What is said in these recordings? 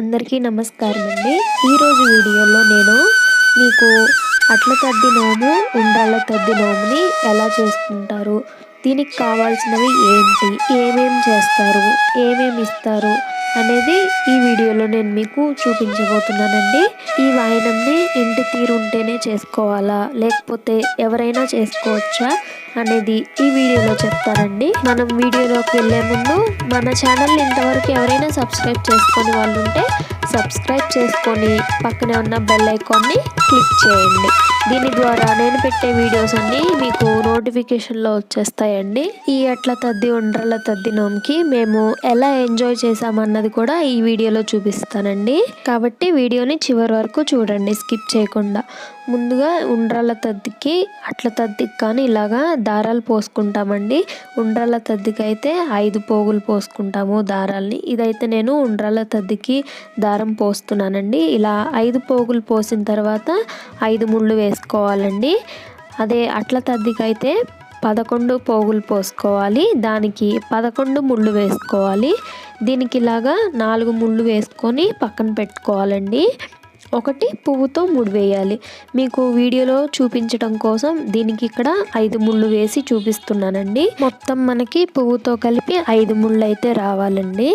అందరికీ నమస్కారం అండి. ఈరోజు వీడియోలో నేను మీకు అట్ల తద్ది నోము ఉండాల తద్ది నోముని ఎలా చేసుకుంటారు? దీనికి కావాల్సినవి ఏంటి? ఏమేమి చేస్తారు? ఏమేమి ఇస్తారు? అనేది ఈ వీడియోలో నేను మీకు చూపించబోతున్నానండి. ఈ వాయనంని ఇంటి తీరు ఉంటేనే చేసుకోవాలా? లేకపోతే ఎవరైనా చేసుకోవచ్చా? అనేది ఈ వీడియోలో చెప్తానండి. మనం వీడియోలోకి వెళ్ళే ముందు మన ఛానల్ ఇంతవరకు ఎవరైనా సబ్స్క్రైబ్ చేసుకొని వాళ్ళు ఉంటే సబ్స్క్రైబ్ చేసుకొని పక్కనే ఉన్న బెల్ ఐకాన్ని క్లిక్ చేయండి. దీని ద్వారా నేను పెట్టే వీడియోస్ అన్నీ మీకు నోటిఫికేషన్లో వచ్చేస్తాయండి. ఈ అట్ల తద్ది ఉండ్రల తద్ది నోమ్కి మేము ఎలా ఎంజాయ్ చేసామన్నది కూడా ఈ వీడియోలో చూపిస్తానండి. కాబట్టి వీడియోని చివరి వరకు చూడండి స్కిప్ చేయకుండా. ముందుగా ఉండ్రల తద్దికి అట్ల తద్దికి కానీ ఇలాగా దారాలు పోసుకుంటామండి. ఉండ్రల తద్దికి అయితే ఐదు పోగులు పోసుకుంటాము దారాల్ని. ఇదైతే నేను ఉండ్రల తద్దికి కారం పోస్తున్నానండి. ఇలా ఐదు పోగులు పోసిన తర్వాత ఐదు ముళ్ళు వేసుకోవాలండి. అదే అట్ల తద్దికైతే పదకొండు పోగులు పోసుకోవాలి. దానికి పదకొండు ముళ్ళు వేసుకోవాలి. దీనికి ఇలాగా నాలుగు ముళ్ళు వేసుకొని పక్కన పెట్టుకోవాలండి. ఒకటి పువ్వుతో ముడి వేయాలి. మీకు వీడియోలో చూపించడం కోసం దీనికి ఇక్కడ ఐదు ముళ్ళు వేసి చూపిస్తున్నానండి. మొత్తం మనకి పువ్వుతో కలిపి ఐదు ముళ్ళు అయితే రావాలండి.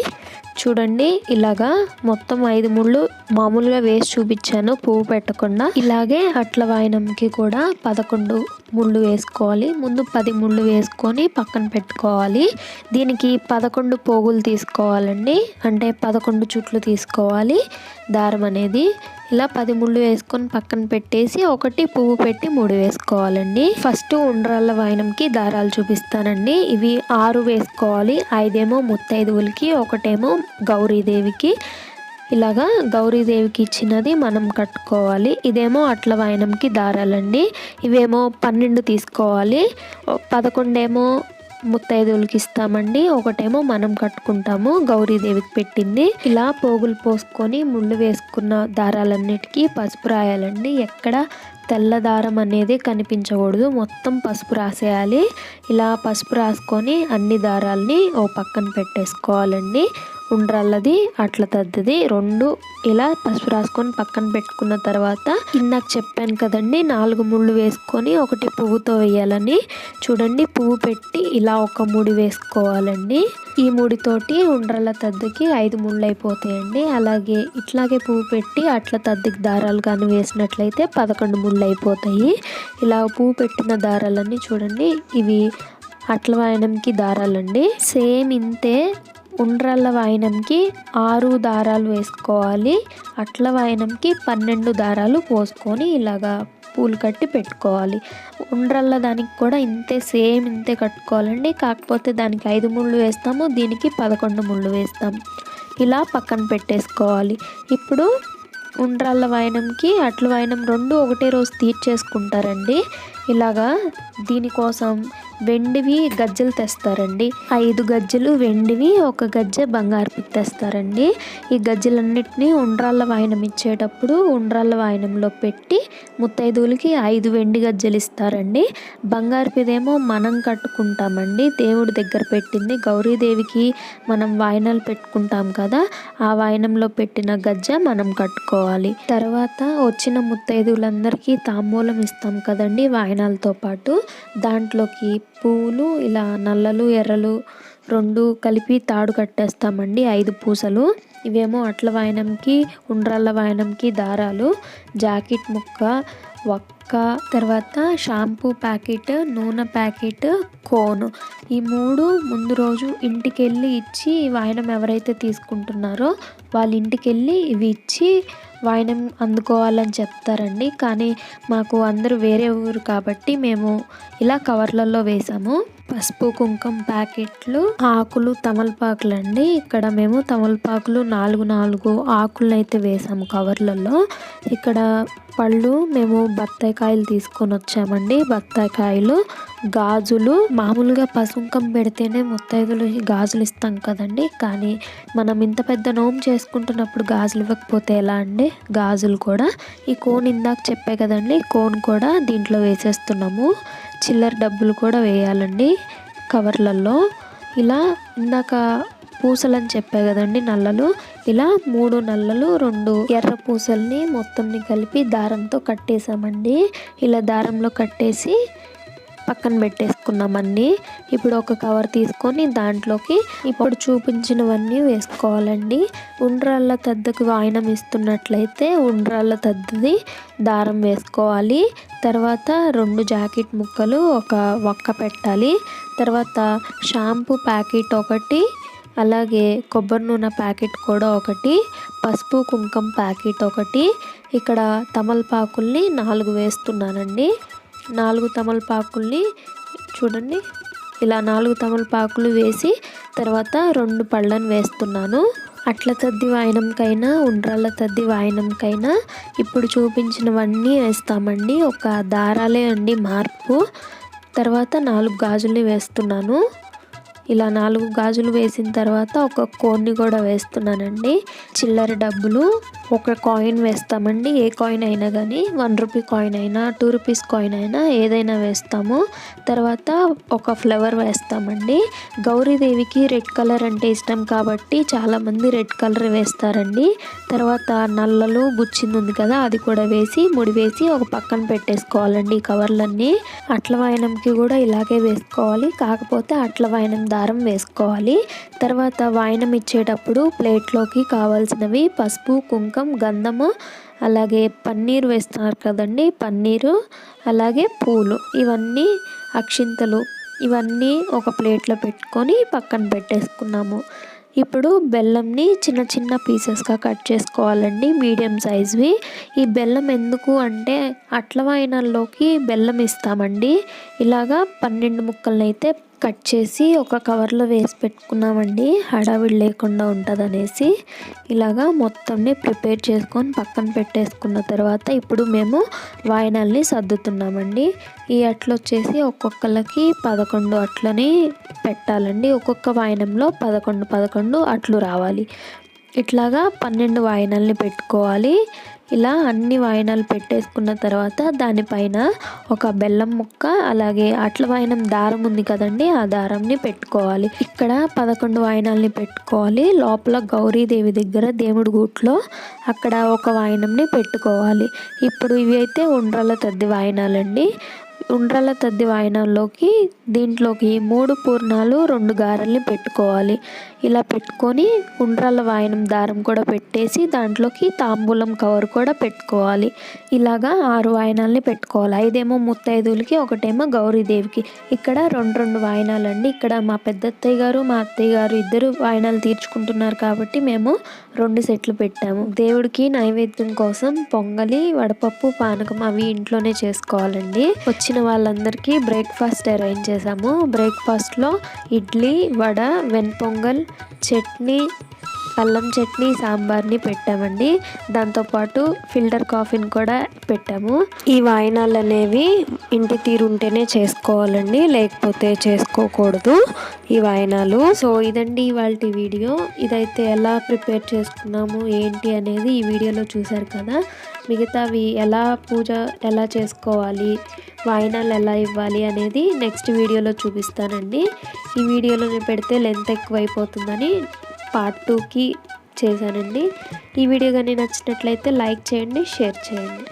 చూడండి ఇలాగా మొత్తం ఐదు ముళ్ళు మామూలుగా వేసి చూపించాను పువ్వు పెట్టకుండా. ఇలాగే అట్ల వాయనంకి కూడా పదకొండు ముళ్ళు వేసుకోవాలి. ముందు పది ముళ్ళు వేసుకొని పక్కన పెట్టుకోవాలి. దీనికి పదకొండు పోగులు తీసుకోవాలండి. అంటే పదకొండు చుట్లు తీసుకోవాలి దారం అనేది. ఇలా పది ముళ్ళు వేసుకొని పక్కన పెట్టేసి ఒకటి పువ్వు పెట్టి మూడు వేసుకోవాలండి. ఫస్ట్ ఉండ్రాళ్ళ వాయనంకి దారాలు చూపిస్తానండి. ఇవి ఆరు వేసుకోవాలి. ఐదేమో ముత్తైదువులకి ఒకటేమో గౌరీదేవికి. ఇలాగా గౌరీదేవికి ఇచ్చినది మనం కట్టుకోవాలి. ఇదేమో అట్ల వాయనంకి దారాలండి. ఇవేమో పన్నెండు తీసుకోవాలి. పదకొండేమో ముత్తైదువులకి ఇస్తామండి. ఒకటేమో మనం కట్టుకుంటాము. గౌరీదేవికి పెట్టింది. ఇలా పోగులు పోసుకొని ముళ్ళు వేసుకున్న దారాలన్నిటికీ పసుపు రాయాలండి. ఎక్కడ తెల్ల దారం అనేది కనిపించకూడదు. మొత్తం పసుపు రాసేయాలి. ఇలా పసుపు రాసుకొని అన్ని దారాలని ఓ పక్కన పెట్టేసుకోవాలండి. ఉండ్రల్లది అట్ల తద్దది. రెండు ఇలా పసుపు రాసుకొని పక్కన పెట్టుకున్న తర్వాత ఇందాక చెప్పాను కదండి నాలుగు ముళ్ళు వేసుకొని ఒకటి పువ్వుతో వేయాలని. చూడండి పువ్వు పెట్టి ఇలా ఒక ముడి వేసుకోవాలండి. ఈ ముడితోటి ఉండ్రల తద్దుకి ఐదు ముళ్ళు అయిపోతాయండి. అలాగే ఇట్లాగే పువ్వు పెట్టి అట్ల తద్దికి దారాలు కానీ వేసినట్లయితే పదకొండు ముళ్ళు అయిపోతాయి. ఇలా పువ్వు పెట్టిన దారాలన్నీ చూడండి ఇవి అట్ల వాయనంకి దారాలండి. సేమ్ ఇంతే ఉండ్రల్ల వాయనంకి ఆరు దారాలు వేసుకోవాలి. అట్ల వాయనంకి పన్నెండు దారాలు పోసుకొని ఇలాగా పూలు కట్టి పెట్టుకోవాలి. ఉండ్రల్ల దానికి కూడా ఇంతే సేమ్ ఇంతే కట్టుకోవాలండి. కాకపోతే దానికి ఐదు ముళ్ళు వేస్తాము దీనికి పదకొండు ముళ్ళు వేస్తాం ఇలా పక్కన పెట్టేసుకోవాలి. ఇప్పుడు ఉండ్రాళ్ళ వాయనంకి అట్ల వాయనం రెండు ఒకటే రోజు తీర్చేసుకుంటారండి. ఇలాగా దీనికోసం వెండివి గజ్జలు తెస్తారండి. ఐదు గజ్జలు వెండివి ఒక గజ్జె బంగారు తెస్తారండి. ఈ గజ్జలన్నిటిని ఉండ్రాళ్ళ వాయనం ఇచ్చేటప్పుడు ఉండ్రాళ్ళ వాయనంలో పెట్టి ముత్తైదువులకి ఐదు వెండి గజ్జలు ఇస్తారండి. బంగారుపిదేమో మనం కట్టుకుంటామండి. దేవుడి దగ్గర పెట్టింది గౌరీదేవికి మనం వాయనాలు పెట్టుకుంటాం కదా ఆ వాయనంలో పెట్టిన గజ్జ మనం కట్టుకోవాలి. తర్వాత వచ్చిన ముత్తైదువులందరికీ తాంబూలం ఇస్తాం కదండి వాయనాలతో పాటు దాంట్లోకి పువ్వులు ఇలా నల్లలు ఎర్రలు రెండు కలిపి తాడు కట్టేస్తామండి ఐదు పూసలు. ఇవేమో అట్ల వాయనంకి ఉండ్రాళ్ళ వాయనంకి దారాలు జాకెట్ ముక్క ఒక్క తర్వాత షాంపూ ప్యాకెట్ నూనె ప్యాకెట్ కోను. ఈ మూడు ముందు రోజు ఇంటికి వెళ్ళి ఇచ్చి వాయనం ఎవరైతే తీసుకుంటున్నారో వాళ్ళ ఇంటికి వెళ్ళి ఇవి ఇచ్చి వాయనం అందుకోవాలని చెప్తారండి. కానీ మాకు అందరూ వేరే ఊరు కాబట్టి మేము ఇలా కవర్లలో వేసాము. పసుపు కుంకుమ ప్యాకెట్లు ఆకులు తమలపాకులు అండి ఇక్కడ మేము తమలపాకులు నాలుగు నాలుగు ఆకులు అయితే వేసాము కవర్లలో. ఇక్కడ పళ్ళు మేము బత్తాయికాయలు తీసుకొని వచ్చామండి బత్తాయికాయలు గాజులు మామూలుగా పసుంకం పెడితేనే ముత్తైదులు గాజులు ఇస్తాం కదండి. కానీ మనం ఇంత పెద్ద నోము చేసుకుంటున్నప్పుడు గాజులు ఇవ్వకపోతే ఎలా అండి? గాజులు కూడా. ఈ కోన్ ఇందాక చెప్పే కదండి కోన్ కూడా దీంట్లో వేసేస్తున్నాము. చిల్లర డబ్బులు కూడా వేయాలండి కవర్లలో. ఇలా ఇందాక పూసలు అని చెప్పే కదండి నల్లలు. ఇలా మూడు నల్లలు రెండు ఎర్ర పూసల్ని మొత్తంని కలిపి దారంతో కట్టేసామండి. ఇలా దారంలో కట్టేసి పక్కన పెట్టేసుకున్నామన్నీ. ఇప్పుడు ఒక కవర్ తీసుకొని దాంట్లోకి ఇప్పుడు చూపించినవన్నీ వేసుకోవాలండి. ఉండ్రాళ్ళ తద్దకు వాయినం ఇస్తున్నట్లయితే ఉండ్రాళ్ళ తద్దది దారం వేసుకోవాలి. తర్వాత రెండు జాకెట్ ముక్కలు ఒక వక్క పెట్టాలి. తర్వాత షాంపూ ప్యాకెట్ ఒకటి అలాగే కొబ్బరి నూనె ప్యాకెట్ కూడా ఒకటి పసుపు కుంకుమ ప్యాకెట్ ఒకటి. ఇక్కడ తమలపాకుల్ని నాలుగు వేస్తున్నానండి. నాలుగు తమలపాకుల్ని చూడండి. ఇలా నాలుగు తమలపాకులు వేసి తర్వాత రెండు పళ్ళను వేస్తున్నాను. అట్ల తద్ది వాయనంకైనా ఉండ్రాళ్ళ తద్ది వాయనంకైనా ఇప్పుడు చూపించినవన్నీ వేస్తామండి. ఒక దారాలే అండి మార్పు. తర్వాత నాలుగు గాజుల్ని వేస్తున్నాను. ఇలా నాలుగు గాజులు వేసిన తర్వాత ఒక కోన్ని కూడా వేస్తున్నానండి. చిల్లర డబ్బులు ఒక కాయిన్ వేస్తామండి. ఏ కాయిన్ అయినా కానీ వన్ రూపీ కాయిన్ అయినా టూ రూపీస్ కాయిన్ అయినా ఏదైనా వేస్తాము. తర్వాత ఒక ఫ్లవర్ వేస్తామండి. గౌరీదేవికి రెడ్ కలర్ అంటే ఇష్టం కాబట్టి చాలామంది రెడ్ కలర్ వేస్తారండి. తర్వాత నల్లలు గుచ్చింది ఉంది కదా అది కూడా వేసి ముడి వేసి ఒక పక్కన పెట్టేసుకోవాలండి ఈ కవర్లన్నీ. అట్ల వాయనంకి కూడా ఇలాగే వేసుకోవాలి. కాకపోతే అట్ల వాయనం దారం వేసుకోవాలి. తర్వాత వాయనం ఇచ్చేటప్పుడు ప్లేట్లోకి కావాల్సినవి పసుపు కుంకం గంధము అలాగే పన్నీరు వేస్తున్నారు కదండి పన్నీరు అలాగే పూలు. ఇవన్నీ అక్షింతలు. ఇవన్నీ ఒక ప్లేట్లో పెట్టుకొని పక్కన పెట్టేసుకున్నాము. ఇప్పుడు బెల్లంని చిన్న చిన్న పీసెస్గా కట్ చేసుకోవాలండి మీడియం సైజ్వి. ఈ బెల్లం ఎందుకు అంటే అట్ల వాయినాల్లోకి బెల్లం ఇస్తామండి. ఇలాగా పన్నెండు ముక్కలనైతే కట్ చేసి ఒక కవర్లో వేసి పెట్టుకున్నామండి. హడావిడి లేకుండా ఉంటుంది అనేసి ఇలాగా మొత్తంని ప్రిపేర్ చేసుకొని పక్కన పెట్టేసుకున్న తర్వాత ఇప్పుడు మేము వాయినాల్ని సర్దుతున్నామండి. ఈ అట్లు వచ్చేసి ఒక్కొక్కరికి పదకొండు అట్లని పెట్టాలండి. ఒక్కొక్క వాయినంలో పదకొండు పదకొండు అట్లు రావాలి. ఇట్లాగా పన్నెండు వాయినాల్ని పెట్టుకోవాలి. ఇలా అన్ని వాయినాలు పెట్టేసుకున్న తర్వాత దానిపైన ఒక బెల్లం ముక్క అలాగే అట్ల వాయినం దారం ఉంది కదండి ఆ దారంని పెట్టుకోవాలి. ఇక్కడ పదకొండు వాయినాల్ని పెట్టుకోవాలి. లోపల గౌరీదేవి దగ్గర దేవుడి గూట్లో అక్కడ ఒక వాయినంని పెట్టుకోవాలి. ఇప్పుడు ఇవి అయితే ఉండ్రాల తద్ది వాయినాలండి. ఉండ్రాల తద్ది వాయినంలోకి దీంట్లోకి మూడు పూర్ణాలు రెండు గారెల్ని పెట్టుకోవాలి. ఇలా పెట్టుకొని ఉండ్రాల వాయనం దారం కూడా పెట్టేసి దాంట్లోకి తాంబూలం కవర్ కూడా పెట్టుకోవాలి. ఇలాగా ఆరు వాయనాలని పెట్టుకోవాలి. ఐదేమో ముత్తైదులకి ఒకటేమో గౌరీదేవికి. ఇక్కడ రెండు రెండు వాయనాలండి. ఇక్కడ మా పెద్దత్తయ్య గారు మా అత్తయ్య గారు ఇద్దరు వాయనాలు తీర్చుకుంటున్నారు కాబట్టి మేము రెండు సెట్లు పెట్టాము. దేవుడికి నైవేద్యం కోసం పొంగలి వడపప్పు పానకం అవి ఇంట్లోనే చేసుకోవాలండి. వచ్చిన వాళ్ళందరికీ బ్రేక్ఫాస్ట్ అరేంజ్ చేసాము బ్రేక్ఫాస్ట్లో ఇడ్లీ వడ వెన్పొంగల్ చట్నీ అల్లం చట్నీ సాంబార్ని పెట్టామండి. దాంతోపాటు ఫిల్టర్ కాఫీని కూడా పెట్టాము. ఈ వాయినాలు అనేవి ఇంటి తీరుంటేనే చేసుకోవాలండి లేకపోతే చేసుకోకూడదు ఈ వాయినాలు. సో ఇదండి ఇవాళ వీడియో. ఇదైతే ఎలా ప్రిపేర్ చేసుకున్నాము ఏంటి అనేది ఈ వీడియోలో చూసారు కదా. మిగతావి ఎలా పూజ ఎలా చేసుకోవాలి వాయినాలు ఎలా ఇవ్వాలి అనేది నెక్స్ట్ వీడియోలో చూపిస్తానండి. ఈ వీడియోలో నేను పెడితే లెంత్ ఎక్కువైపోతుందని పార్ట్ టూకి చేశానండి. ఈ వీడియో కానీ నచ్చినట్లయితే లైక్ చేయండి షేర్ చేయండి.